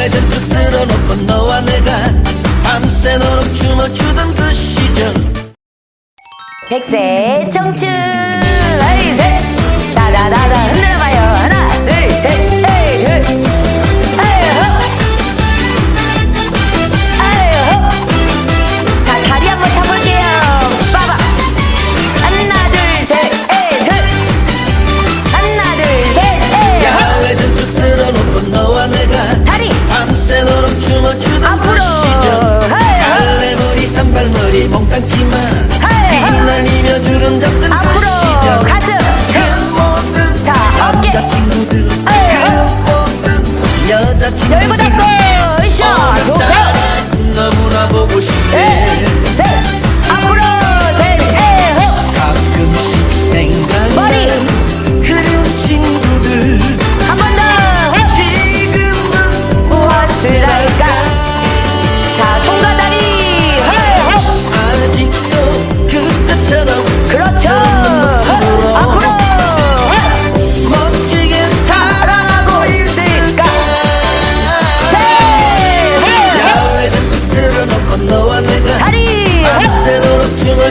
고개 잔뜩 들어놓고 너와 내가 밤새도록 춤을 추던 그 시절. 백세 청춘. 앞으로 가슴. 자 어깨. 어. 열고 닫고 으쌰 좋다. 너무나 보고 싶네. 네.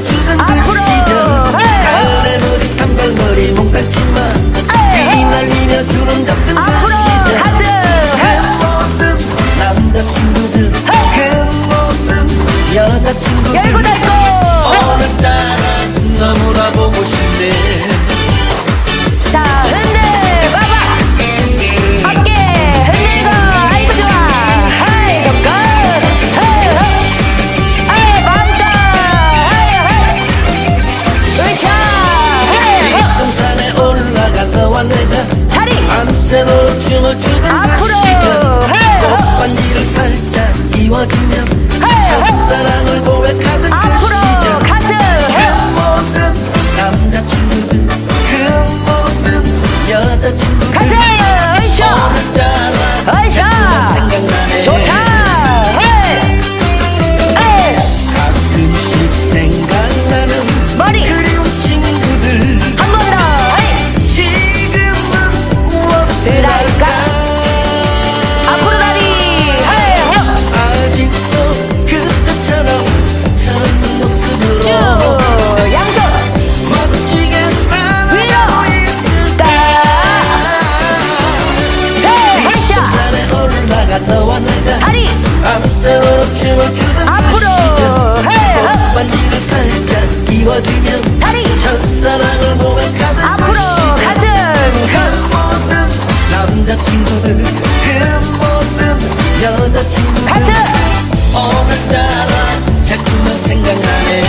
只能。 산에 올라간 너와 내가 다리 밤새도록 춤을 추던 그 시간 드라이까? 앞으로 다리! 아직도 그때처럼 참 모습으로 쭉 양쪽 멋지게 위로! 딱네 헤샷 올라가 너와 내가 다리! 밤새도록 춤을 추던 앞으로! 그 시절 해! 그 오빠 살짝 끼워주면 하트! 오늘따라 자꾸만 생각나네.